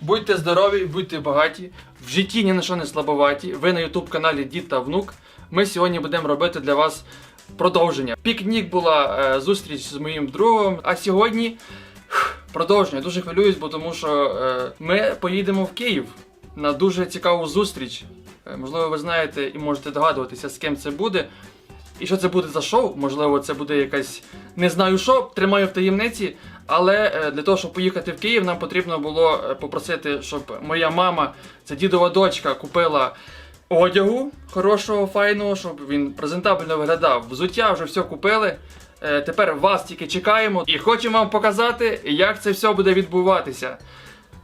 Будьте здорові, будьте багаті, в житті ні на що не слабоваті. Ви на ютуб каналі Дід та Внук. Ми сьогодні будемо робити для вас продовження. Пікнік була е, зустріч з моїм другом, а сьогодні продовження. Дуже хвилююсь, бо тому що е, ми поїдемо в Київ на дуже цікаву зустріч. Е, можливо, ви знаєте і можете догадуватися, з ким це буде. І що це буде за шоу? Можливо, це буде якась не знаю що, тримаю в таємниці. Але е, для того, щоб поїхати в Київ, нам потрібно було е, попросити, щоб моя мама, це дідова дочка, купила одягу хорошого, файного, щоб він презентабельно виглядав. Взуття вже все купили. Е, Тепер вас тільки чекаємо і хочемо вам показати, як це все буде відбуватися.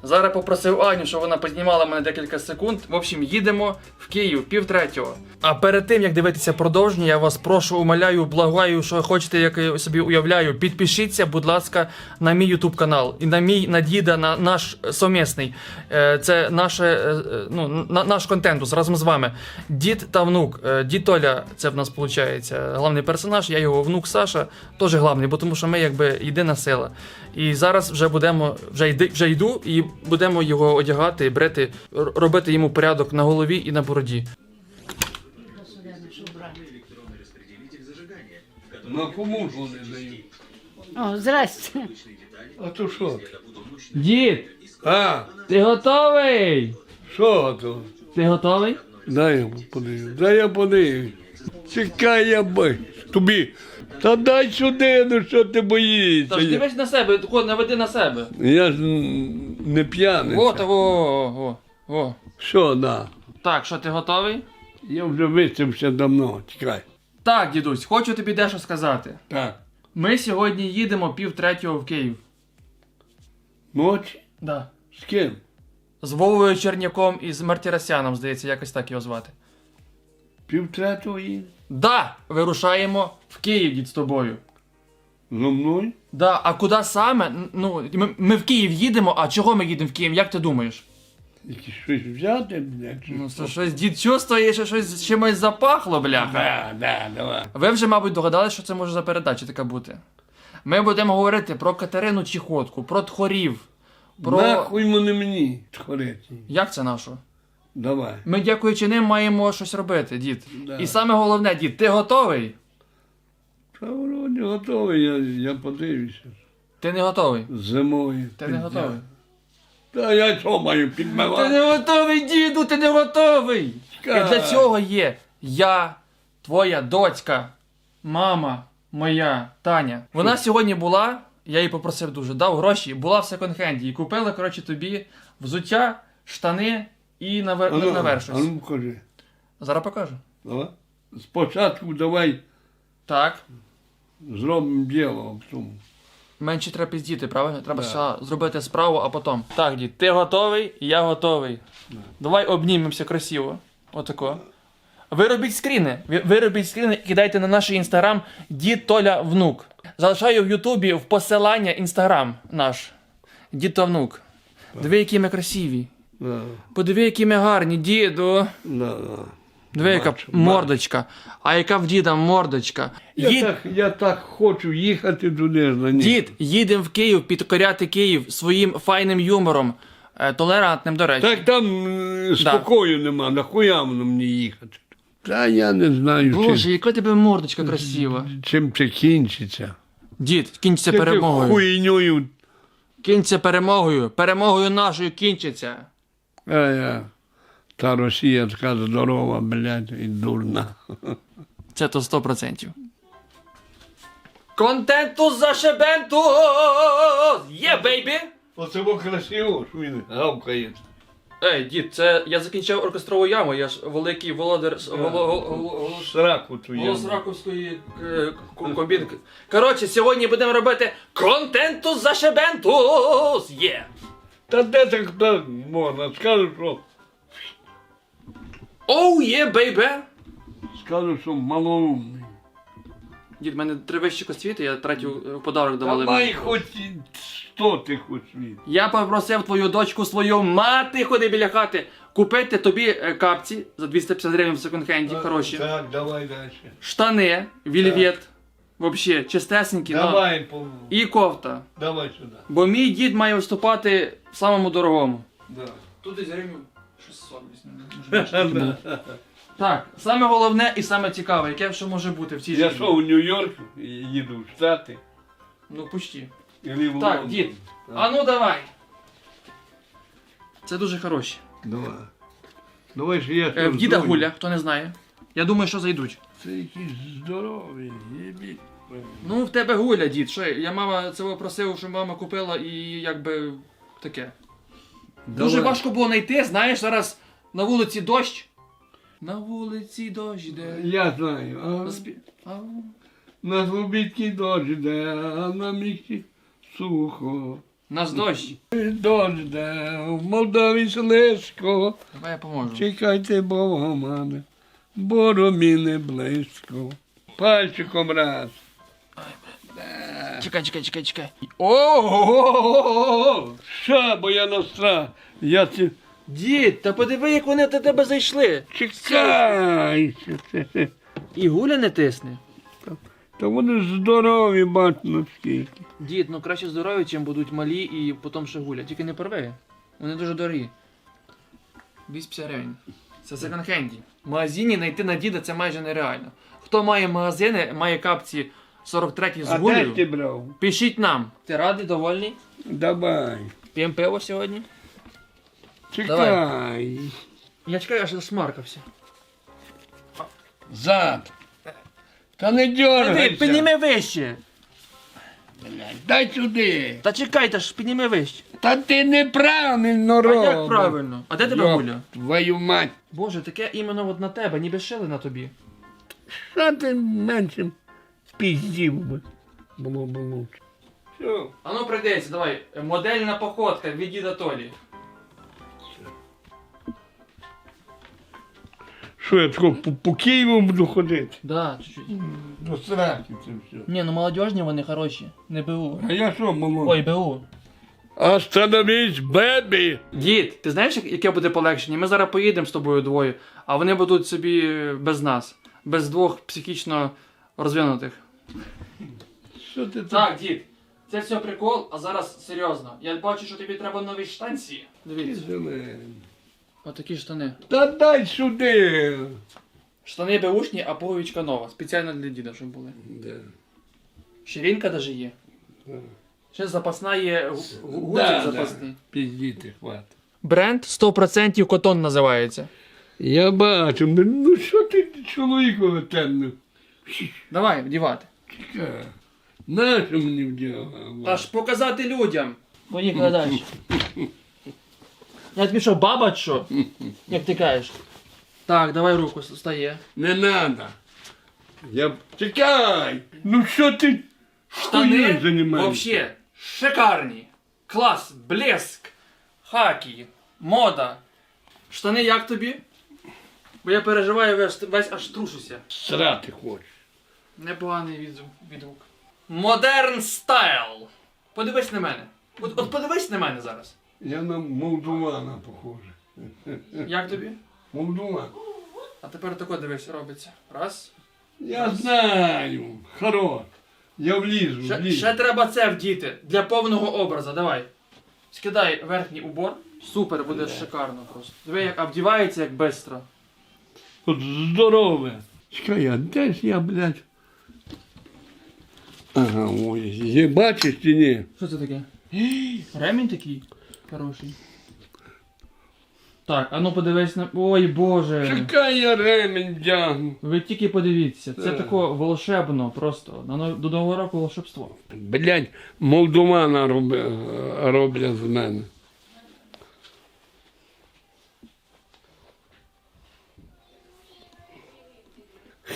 Зараз попросив Аню, щоб вона познімала мене декілька секунд. В общем, їдемо в Київ пів третього. А перед тим як дивитися продовження, я вас прошу, умоляю, благаю, що хочете, як я собі уявляю. Підпишіться, будь ласка, на мій YouTube канал і на мій на діда, на наш совмісний. Е, Це наше, е, ну, на, наш контентус разом з вами. Дід та внук. Е, Дід Толя, це в нас виходить головний персонаж. Я його внук Саша, теж головний, бо тому що ми якби єдина сила. І зараз вже будемо, вже йди, вже йду, і будемо його одягати, брити, р- робити йому порядок на голові і на бороді. На кому ж вони дають? О, здрасте. А то що? Дід, А, ти готовий? що то? Ти готовий? Дай я подивлюсь, дай я подивлюсь. Чекай, я би. Тобі. Та дай сюди, ну що ти боїшся? Тож Я, дивись на себе, ход, наведи на себе. я ж не п'яний. О, того, о, о, о. Що, да? Так, що ти готовий? Я вже висився давно. Чекай. Так, дідусь, хочу тобі дещо сказати. Так. Ми сьогодні їдемо пів третього в Київ. Ночі? Да. З ким? З Вовою Черняком і з Мартіросяном, здається, якось так його звати. Півтретього їде? Да, вирушаємо в Київ дід з тобою. Зо мною? Да, а куди саме? Ну, ми, ми в Київ їдемо, а чого ми їдемо в Київ? Як ти думаєш? Які щось взяти, чи Ну, що? це щось дід чувствує, що щось чимось запахло, бляха. Да, да, давай. Ви вже, мабуть, догадалися, що це може за передача така бути. Ми будемо говорити про Катерину Чіхотку, про тхорів, про. Нахуй мене мені тхорити. Як це нашу? Давай. Ми, дякуючи ним, маємо щось робити, дід. Да. І саме головне, дід, ти готовий? Та вроді готовий, я, я подивлюся. Ти не готовий. Зимою. Ти не готовий. Та я що маю Ти підмивати? не готовий, діду, ти не готовий. І для цього є я, твоя дочка, мама моя Таня. Вона сьогодні була, я їй попросив дуже, дав гроші, була в секонд-хенді і купила, коротше, тобі взуття, штани і навер... А ну, навершусь. а ну покажи. Зараз покажу. Давай. Спочатку давай Так. зробимо діло в тому. Менше треба піздіти, правильно? Треба Да. ще зробити справу, а потім. Так, дід, ти готовий, я готовий. Давай обнімемося красиво. Отако. Ви робіть скріни. Ви, ви робіть скріни і кидайте на наш інстаграм Дід Толя Внук. Залишаю в Ютубі в посилання інстаграм наш. Дід та внук. Диви, які ми красиві. Да, Подиви, які ми гарні, діду. да, да. Диви, яка Бачу, мордочка. А яка в діда мордочка. Я, Їд... так, я так хочу їхати туди. на ні. Дід, їдемо в Київ підкоряти Київ своїм файним юмором, е, толерантним, до речі. Так там е, спокою нема, нахуя воно мені їхати. Та я не знаю, Боже, яка тебе мордочка красива. чим це кінчиться. Дід, кінчиться Ти перемогою. Хуйньою. Кінчиться перемогою. Перемогою нашою кінчиться. А я. Та Росія така здорова, блядь, і дурна. Це то 100%. Контенту зашибенту! Є, бейбі! Оце було красиво, що він гавкає. Ей, дід, це я закінчив оркестрову яму, я ж великий володар з- голо- Сраку твою. Голос раковської е, к- комбінки. Коротше, сьогодні будемо робити контенту зашибентус! Є! Та де так так можна? Скажу, що, Оу, є, бейбе! скажу, що малоумний. Дід, в мене три вищі освіти, я третю в подарок давали. Давай мені. хоч і сто ти хоч від. Я попросив твою дочку, свою мати, ходи біля хати, купити тобі е, капці за 250 гривень в секонд-хенді, хороші. Так, давай далі. Штани, вільвет, вообще, чистесенькі, ну, Давай, по... і кофта. давай сюди. Бо мій дід має виступати в самому дорогому. Да. Тут десь гривень 600 десь. Так, саме головне і саме цікаве, яке ще може бути в цій Я житті. що, в Нью-Йорк їду в Штати. Ну, почти. Или в Так, Лондон. дід. А ну давай. Це дуже хороші. Давай. Давай ж я Е, в діда гуля, хто не знає. Я думаю, що зайдуть. Це якісь здорові, єбі. Ну, в тебе гуля, дід. Що, я мама це просив, щоб мама купила і якби таке. Дуже важко було знайти, знаєш, зараз на вулиці дощ. На вулиці дощ іде. Я знаю, а Спі- А, на Слобідській дощ іде, а на місці сухо. Нас дощ. Дощ іде, в Молдові слизько. Давай я поможу. Чекайте Бога мене, бо до мене близько. Пальчиком раз. Чекай, чекай, чекай, чекай. О, Що, бо я настра. Я це Дід, та подиви, як вони до тебе зайшли. чекай. І гуля не тисне. Та вони здорові, бач, наскільки. Дід, ну краще здорові, чим будуть малі і потім ще гуля. Тільки не порви. Вони дуже дорогі. 250 гривень. Це секонд-хенді. В магазині знайти на діда це майже нереально. Хто має магазини, має капці 43 з А де гулею, брав? пишіть нам. Ти радий, довольний? Давай. П'ємо пиво сьогодні? Чекай. Я чекаю, аж засмаркався. Зад. Та не Ти дергайся. підніми вище. Дай сюди. Та чекайте ж, підніми вище. Та ти неправильно А робиш. як правильно? А де тебе Йоп гуля? Твою мать. Боже, таке іменно от на тебе, ніби шили на тобі. Що ти менше піздів би? Було б лучше. Все. А ну прийдеться, давай. Модельна походка від діда Толі. Що я тако по, по Києву буду ходити? Да, чуть-чуть. До сраки це все. Ні, ну молодіжні вони хороші. Не БУ. А я що, молодий? Ой, БУ. Остановись, бебі! Дід, ти знаєш, як- яке буде полегшення? Ми зараз поїдемо з тобою двоє, а вони будуть собі без нас. Без двох психічно розвинутих. Що ти Так, дід, це все прикол, а зараз серйозно. Я бачу, що тобі треба нові штанці. Дивіться, Зелений. Отакі штани. Та дай сюди. Штани беушні, а пуговичка нова. Спеціально для діда, щоб були. Да. Ширинка даже є. Да. Ще запасна є гу- гу- гудзик Да, запасний. да. Піздіти, хват. Бренд 100% котон називається. Я бачу, ну ну що ти чоловікове темно? Давай, вдівати. Чекай. Нащо мені вдягала? Та ж показати людям. Поїхали далі. Я тобі що, баба чи що? Як ти кажеш? Так, давай руку стає. Не надо. Я... Чекай! Ну що ти? Штани займаєшся? вообще шикарні. Клас, блеск, хакі, мода. Штани як тобі? Бо я переживаю весь, весь аж трушуся. Срати хочеш. Непоганий відзвук. відгук. Модерн стайл. Подивись на мене. От, от подивись на мене зараз. Я на молдувана похожа. Як тобі? Молдуван. А тепер тако дивись, робиться. Раз. Я знаю. Хорош. Я влізу, Ще, влізу. ще треба це вдіти для повного образу. Давай. Скидай верхній убор. Супер, буде шикарно просто. Диви, як обдівається, як бистро. От здорове. Чекай, а де ж я, блядь? Ага, ой, є, бачиш чи ні? Що це таке? Ремінь такий хороший. Так, а ну подивись на. Ой боже. Чекай, я ремінь. Ви тільки подивіться, це Так. тако волшебно просто. На но- до нового року волшебство. Блядь, молдувана роблять, роблять з мене.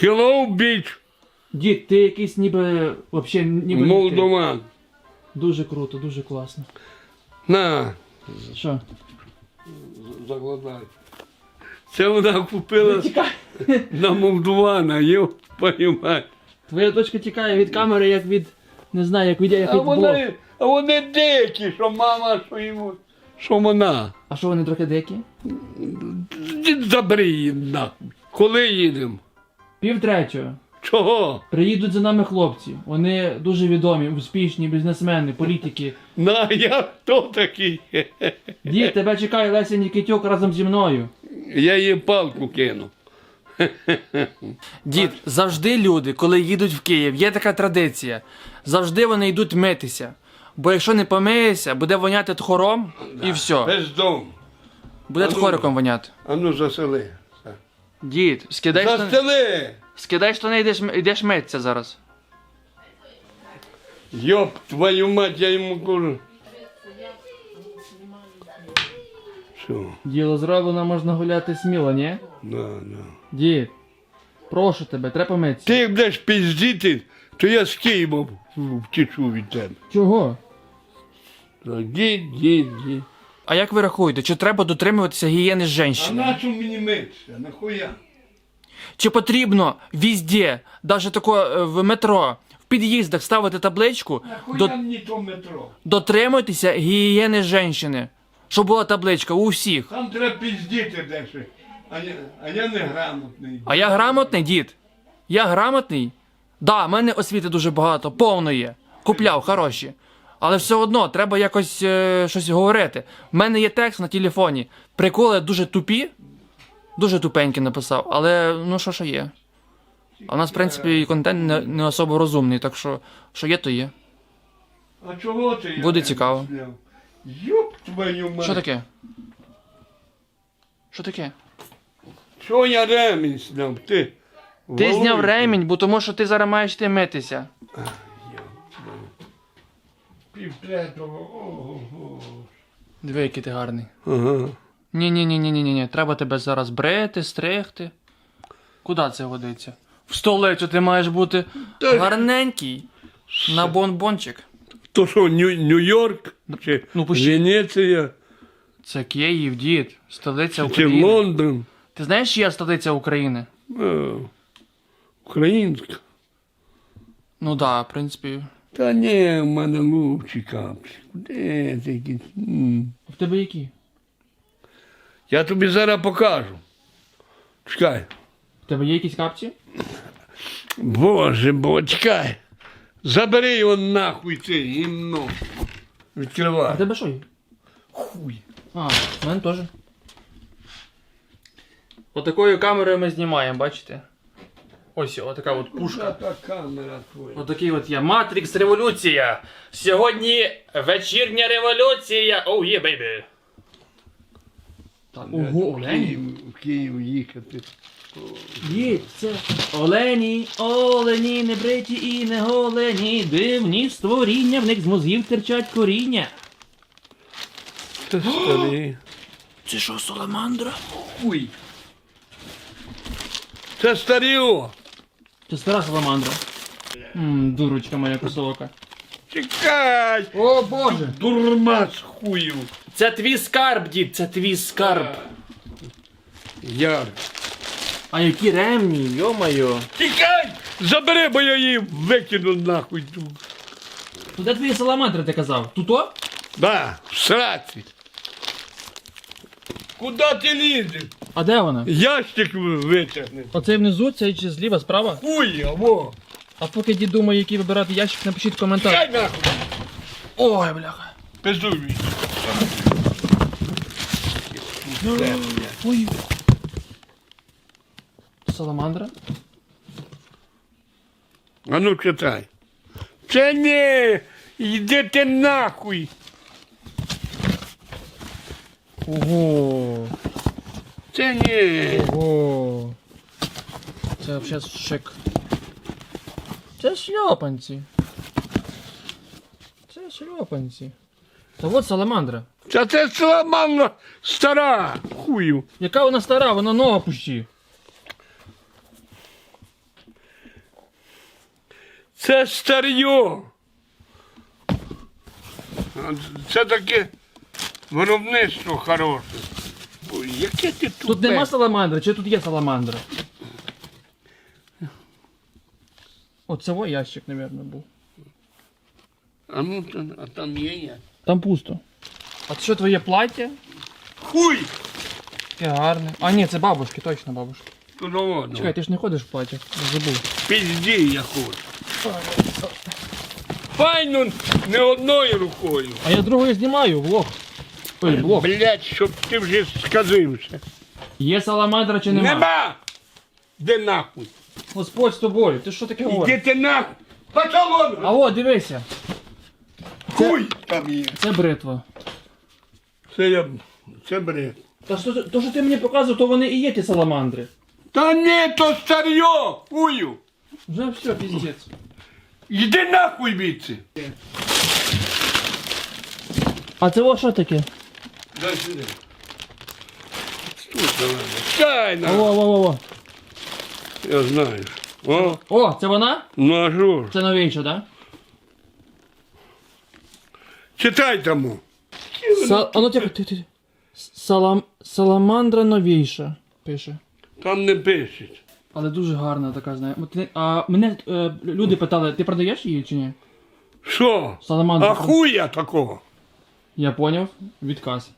Hello, bitch, Дід, ти якийсь ніби. Вообще ніби. не ти. молдуван. Дуже круто, дуже класно. На, Що? закладай. Це вона купила Тікай! на молдувана, йо, понімай. Твоя дочка тікає від камери, як від. Не знаю, як від як А від вони, а вони дикі, що мама, що йому, що вона. А що вони трохи дикі? Забери її нахуй. Коли їдемо? Пів третього. Чого? Приїдуть за нами хлопці. Вони дуже відомі, успішні бізнесмени, політики. На, я хто такий? Дід, тебе чекає Леся Нікітюк разом зі мною. Я їй палку кину. Дід, завжди люди, коли їдуть в Київ, є така традиція. Завжди вони йдуть митися. Бо якщо не помиєшся, буде воняти тхором і все. Без дому. Буде тхориком воняти. А ну засели. Дід, скидай штани, Застели! Скидай штани йдеш, йдеш митися зараз. Йоп, твою мать, я йому кажу. Що? Діло зроблено, можна гуляти сміло, ні? На, на. Дід, прошу тебе, треба помитися. Ти як будеш піздіти, то я з Києва втечу від тебе. Чого? Дід, дід, дід. А як ви рахуєте, чи треба дотримуватися гігієни А жінщини? на чому мені митися? Нахуя? Чи потрібно везде, навіть тако е, в метро, в під'їздах ставити табличку Нахуя до, мені то метро? дотримуйтеся гігієни жінщини? Щоб була табличка у всіх. Там треба піздіти дещо. А я, а я не грамотний. А я грамотний, дід. Я грамотний. Да, в мене освіти дуже багато, повно є. Купляв, хороші. Але все одно треба якось е, щось говорити. В мене є текст на телефоні. Приколи дуже тупі, дуже тупенькі написав, але ну що що є. А в нас, в принципі, і контент не, не особо розумний, так що, що є, то є. А чого ти? я Буде не цікаво. зняв? Йоп твою мать. Що таке? Що таке? Чого я ремінь зняв? Ти, Ти Володя? зняв ремінь, бо тому що ти зараз маєш йти митися. Півтретого, ого. Диви, який ти гарний. Ага. Ні, ні, ні, ні, ні, ні. Треба тебе зараз брити, стригти. Куди це годиться? В столицю ти маєш бути Та- гарненький. На бонбончик. То що, Нью- Нью-Йорк? Чи ну. Венеція? Це Київ, дід, столиця Чи України. Лондон? Ти знаєш, чия столиця України? А, Українська. Ну да, в принципі. Та ні, в мене капці. Де такі? М. В тебе які? Я тобі зараз покажу. Чекай. В тебе є якісь капці? Боже, бо чекай. Забери його нахуй це гімно. Відкривай. в тебе що? є? Хуй. А, в мене теж. Отакою камерою ми знімаємо, бачите? Ось отака от пушка. Та камера твоя. Отакий от є Матрікс Революція. Сьогодні вечірня революція. Оу, є, бейбі. Так, ого, В Олені. Київ, в Київ їхати. Є, це Олені, олені, не бриті і не голені. Дивні створіння, в них з мозгів терчать коріння. Це старі. Це що, саламандра? Хуй. Це старі о. Це стара саламандра. Ммм, дурочка моя косока. Чекай. О боже! Дурмас хую. Це твій скарб, дід, це твій скарб. Яр. А які ремні, йо-моє. Тікай! Забери, бо я її викину нахуй. Ну де твої саламандри, ти казав? Туто? Да, в сраці. Куди ти лізеш? А де вона? Ящик витягни. Оцей внизу, цей чи зліва, справа? Хуй, аво. А поки дід думає, який вибирати ящик, напишіть коментар. Чекай нахуй. Ой, бляха. Пиздуй. мені. Ой. Саламандра? А ну читай. Це ні, йди ти нахуй. Ого. Це ні. Ого. Це взагалі шик. Це шльопанці. Це шльопанці. Та от саламандра. Це це саламанна стара. Хую. Яка вона стара, вона нова пущі. Це старьо. Це таке виробництво хороше. Яке ти тут? Тут нема саламандри, чи тут є саламандра? Оце во ящик, мабуть, був. А ну то- а там є я. Там пусто. А це що твоє плаття? Хуй! Яке гарне. А ні, це бабушки, точно бабушки. Тудоводно. Чекай, ти ж не ходиш в платі. Я забув. Пізді я хочу. Файно не одною рукою. А я другою знімаю, влог. Ой, влог. Блять, щоб ти вже сказився. Є саламандра чи нема? Нема! Де нахуй? Господь з тобою, ти що таке говориш? Іди ти нахуй! Пацалон! А о, дивися, Хуй там є. це бритва. Це я. Це бред. Та що, то, що ти мені показував, то вони і є ті саламандри. Та ні, то старьо! Хую! Вже все, піздець. Іди нахуй віці! А це о що таке? Дай сюди. Тут давай. Чайна! О, о, о, о. Я знаю. О, О, це вона? ну а що ж? Це новіша, так? Читай тому. Са... А ну тихо, ти, ти. Салам... Саламандра новіша, пише. Там не пишуть. Але дуже гарна така, знає. От ти- А мене е, люди питали, ти продаєш її чи ні? Що? Саламандра. А хуя такого? Я поняв, відказ.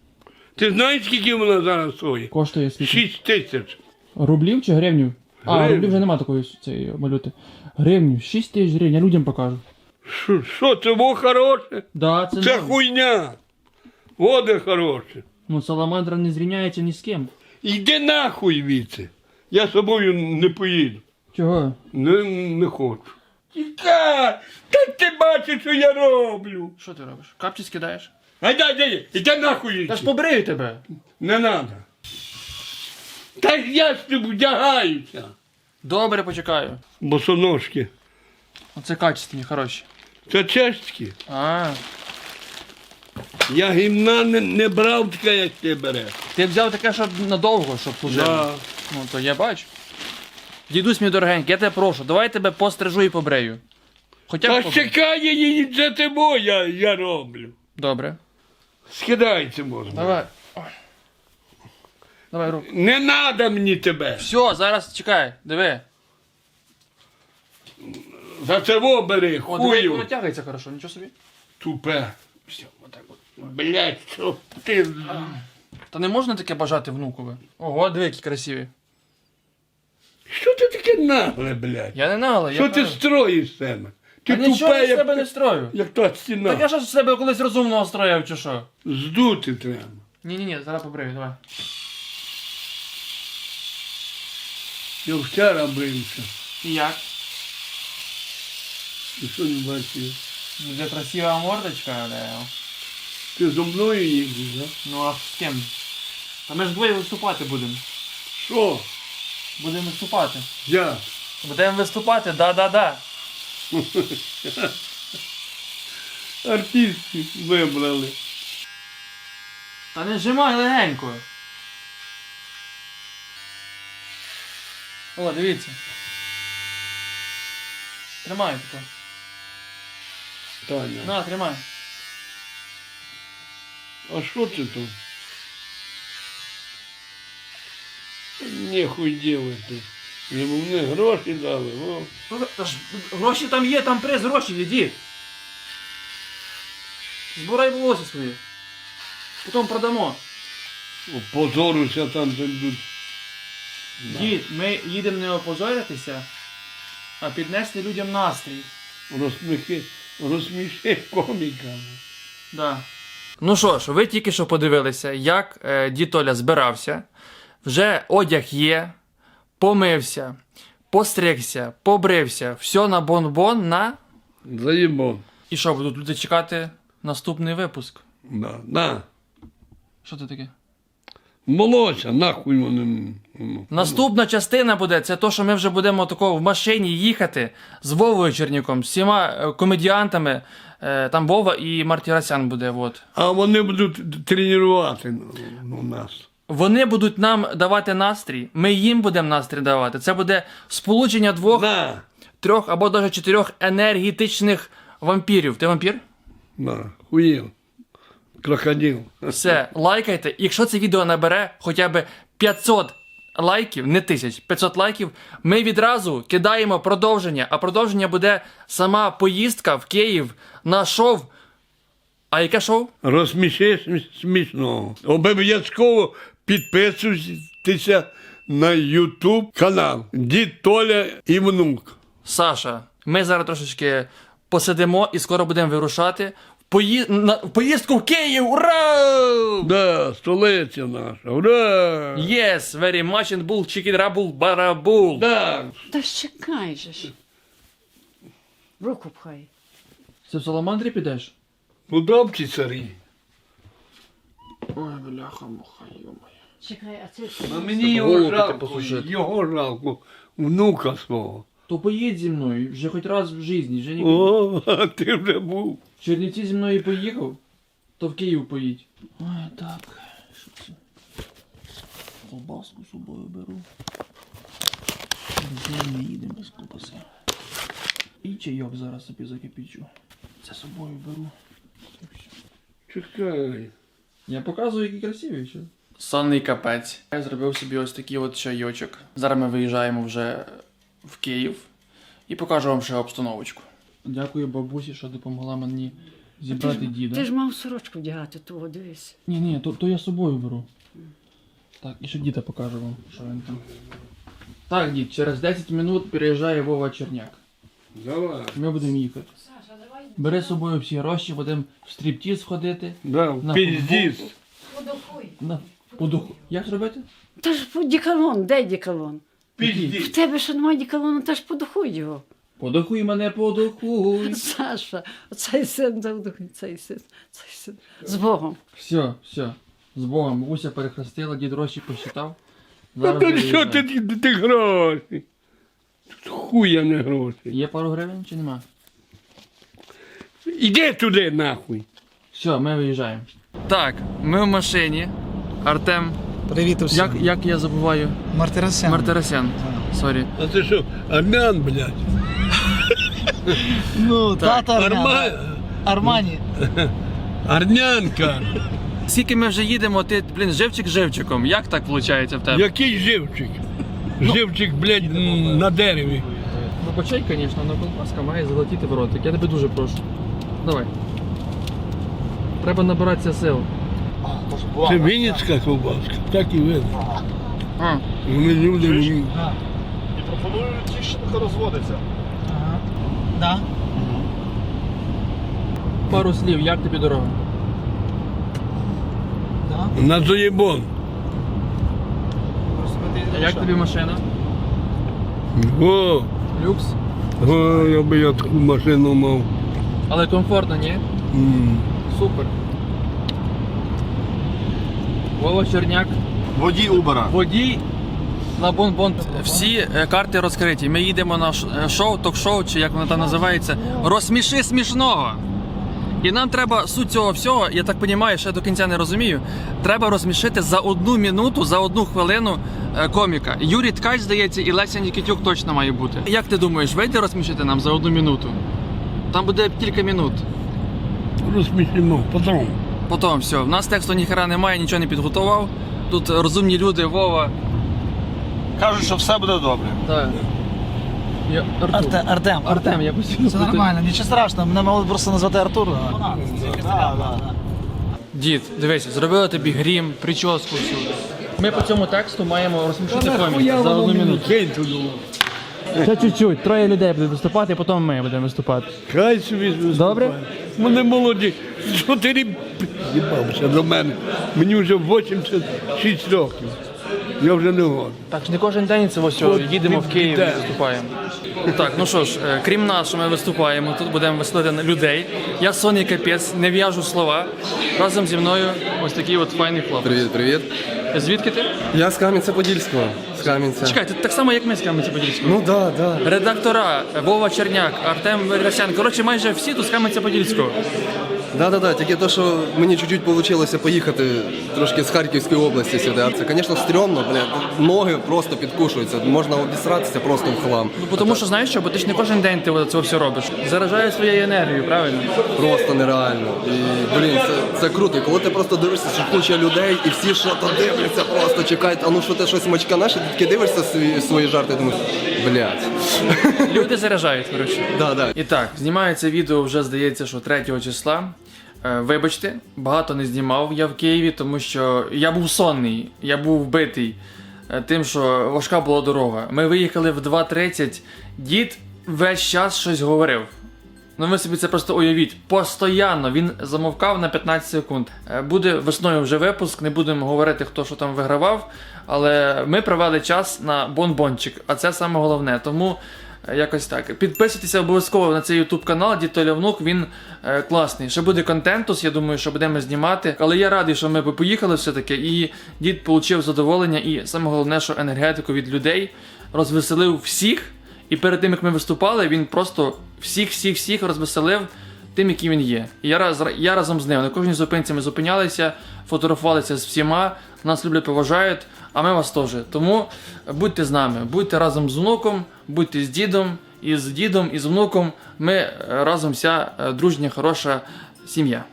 Ти знаєш, скільки вона зараз стоїть? Коштує скільки? Шість тисяч. Рублів чи гривню? А, Гривню. рублів вже нема такої цієї валюти. Гривню, 6 тисяч гривень, я людям покажу. Що, що це во хороше? Да, це, Це хуйня. Воде хороше. Ну, саламандра не зрівняється ні з ким. Іди нахуй віце. Я з собою не поїду. Чого? Не, не хочу. Тікай! Так ти бачиш, що я роблю. Що ти робиш? Капці скидаєш? Ай дай, дай, іди нахуй. Та ж віце. побрию тебе. Не надо. Та я ж не вдягаюся. Добре, почекаю. Босоножки. Оце качественні, хороші. Це чеські. А, Я гімна не, не брав таке, як ти береш. ти взяв таке, щоб надовго, щоб служило. Да. Ну, то я бачу. Дідусь мій дорогенький, я тебе прошу, давай я тебе пострижу і побрею. Хоча б Та побрею. чекай її, це тебе я, я роблю. Добре. Скидайте можна. Давай. Давай руку. Не надо мені тебе. Все, зараз чекай, диви. За це бери, О, диви, як воно тягається хорошо, нічого собі. Тупе. Все, отак от. Блять, що ти. Та не можна таке бажати внукове. Ого, диви, які красиві. Що ти таке нагле, блядь? Я не нагла, я Що ти правильно. строїш з себе? Ти Та нічого тупе, я з себе не строю. як та стіна. Так я ж з себе колись розумного строїв, чи що? Здути треба. Ні-ні-ні, зараз побрею, давай. Я вчора бився. І як? Ти що не бачив? Буде красива мордочка, але... Ти зо мною їздиш, да? Ну а з ким? Та ми ж двоє виступати будемо. Що? Будемо виступати. Я. Будемо виступати, да-да-да. Артистів вибрали. Та не зжимай легенько. О, дивіться. Тримай тако. Таня. На, тримай. А що це тут? Нехуй делати. Йому мені гроші дали. О. Ну, Та ж гроші там є, там приз, гроші, іди. Збирай волосся свої. Потім продамо. Позоруся там зайдуть. Дід, ми їдемо не опозоритися, а піднести людям настрій. Розсміхи, розсміши коміка. Да. Ну що ж, ви тільки що подивилися, як е, дід Толя збирався. Вже одяг є, помився, постригся, побрився, все на бон-бон на. Заїбон. І що, будуть люди чекати наступний випуск? Да, да. Що це таке? Молодця, нахуй вони. ну. Наступна частина буде це то, що ми вже будемо тако в машині їхати з Вовою Черніком, з всіма е, комедіантами. Е, Там Вова і Мартірасян буде. От. А вони будуть тренувати ну, нас. Вони будуть нам давати настрій, ми їм будемо настрій давати. Це буде сполучення двох, Да. трьох або навіть чотирьох енергетичних вампірів. Ти вампір? Да. Хуїв. Крокодил. Все, лайкайте. Якщо це відео набере хоча б 500 лайків, не тисяч, 500 лайків, ми відразу кидаємо продовження. А продовження буде сама поїздка в Київ на шоу. А яке шоу? Розсміши смі- смішного. Обов'язково підписуйтеся на YouTube канал Дід Толя і внук. Саша, ми зараз трошечки посидимо і скоро будемо вирушати пої... на... поїздку в Київ. Ура! Да, столиця наша. Ура! Yes, very much and bull, chicken rabul, барабул. Да. Та ж чекай же ж. Руку пхай. Ти в Саламандрі підеш? Ну дам ці царі. Ой, бляха, муха, йомай. Чекай, а це А мені його Голубити жалко, послухати. його жалко, внука свого. То поїдь зі мною, вже хоч раз в житті, вже ніколи. О, а ти вже був. Чернівці зі мною поїхав, то в Київ поїдь. Ой, так. Що це? Колбаску з собою беру. Не їдемо без колбаси. І чайок зараз собі закипічу. Це з собою беру. Чекай. Я показую, які красиві ще. Сонний капець. Я зробив собі ось такий от чайочок. Зараз ми виїжджаємо вже в Київ і покажу вам ще обстановочку. Дякую бабусі, що допомогла мені зібрати діда. ти ж мав сорочку вдягати, того дивись. Ні, ні, то, то я з собою беру. Так, і ще діда покажу вам, що він там. Так, дід, через 10 минут переїжджає Вова Черняк. Давай. Ми будемо їхати. Бери з собою всі гроші, будемо в стріптіз ходити. Да, На піздіс. На подуху. Як зробити? Та ж дікалон, де дікалон? В тебе що немає дікалону, та ж подухуй його. Подухуй мене, подухуй. Саша, оцей син завдухуй, цей син, цей син. З Богом. Все, все. З Богом. Бабуся перехрестила, дід гроші посчитав. А Зараз то що ти, ти, ти гроші? Тут хуя не гроші. Є пару гривень чи нема? Іди туди нахуй. Все, ми виїжджаємо. Так, ми в машині. Артем. Привіт усім. Як, як я забуваю? Мартиросян. Мартиросян. Сорі. А ти що, армян, блядь? Ну, тата Арма... Армані. Арнянка. Скільки ми вже їдемо, ти, блін, живчик живчиком. Як так виходить в тебе? Який живчик? Живчик, блядь, м, на дереві. Вибачай, звісно, але колбаска має залетіти в ротик. Я тебе дуже прошу. Давай. Треба набиратися сил. Це Вінницька ковбаска, так і видно. Вони люди. І пропоную тішника розводиться. Да. пару слів, як тобі дорога? Да. На заєбон. А як тобі машина? О, Люкс? о, я би я таку машину мав. Але комфортно, ні? М. Супер. Вова Черняк. Водій Убера. Водій на бон-бон. Всі е, карти розкриті. Ми їдемо на е, шоу, ток-шоу, чи як воно там називається. Розсміши смішного. І нам треба суть цього всього, я так розумію, ще до кінця не розумію. Треба розсмішити за одну минуту, за одну хвилину е, коміка. Юрій Ткач, здається, і Леся Нікітюк точно має бути. Як ти думаєш, вийде розсмішити нам за одну минуту? Там буде кілька минут. Розсмішимо, потім. Потім все. В нас тексту ніхера немає, нічого не підготував. Тут розумні люди, Вова. Кажуть, що все буде добре. Так. Я Артур. Арте, Артем. Артем, я постійно. Це плутаю. нормально, нічого страшного, мене мали просто назвати Артур. Дід, дивися, зробили тобі грім, прическу всю. Ми по цьому тексту маємо розсмішити комік за одну минуту. Ще чуть-чуть, троє людей будуть виступати, потім ми будемо виступати. Хай собі виступає. Добре? Вони молоді. Чотири їбався до мене. Мені вже 86 років. Я вже не годен. Так, не кожен день це ось От їдемо в Київ і виступаємо. Так, ну що ж, е, крім нас, що ми виступаємо, тут будемо веселити на людей. Я Соні Капець, не в'яжу слова. Разом зі мною ось такий от файний хлопець. Привіт, привіт. Звідки ти? Я з Кам'янця-Подільського. З Кам'янця. Чекай, ти так само, як ми з Кам'янця-Подільського. Ну да, да. Редактора Вова Черняк, Артем Вересян. Коротше, майже всі тут з Кам'янця-Подільського. Да, да, да. Тільки то, що мені чуть-чуть вийшло поїхати трошки з Харківської області сюди. А Це, звісно, стрьомно, бля. Ноги просто підкушуються. Можна обісратися просто в хлам. Ну, тому що знаєш що, бо ти ж не кожен день ти це все робиш. Заражає своєю енергією, правильно? Просто нереально. І, блін, це, це круто. І коли ти просто дивишся, що куча людей, і всі що то дивляться, просто чекають, а ну що ти щось мочканеш, і ти таки дивишся свої, свої жарти, і думаєш, блядь. Люди заряджають, коротше. Да, да. І так, знімається відео вже здається, що 3 числа. Е, Вибачте, багато не знімав я в Києві, тому що я був сонний, я був вбитий е, тим, що важка була дорога. Ми виїхали в 2.30, дід весь час щось говорив. Ну ви собі це просто уявіть. Постоянно він замовкав на 15 секунд. Е, Буде весною вже випуск, не будемо говорити, хто що там вигравав. Але ми провели час на бонбончик, а це саме головне. Тому е, якось так. Підписуйтеся обов'язково на цей YouTube канал, Дід Толя Внук, він е, класний. Ще буде контентус, я думаю, що будемо знімати. Але я радий, що ми поїхали все-таки, і дід отримав задоволення, і саме головне, що енергетику від людей розвеселив всіх. І перед тим як ми виступали, він просто всіх, всіх, всіх розвеселив тим, яким він є. І я, раз, я разом з ним на кожній зупинці ми зупинялися, фотографувалися з всіма, нас люблять, поважають, а ми вас теж. Тому будьте з нами, будьте разом з внуком, будьте з дідом, і з дідом, і з внуком. Ми е, разом вся е, дружня, хороша сім'я.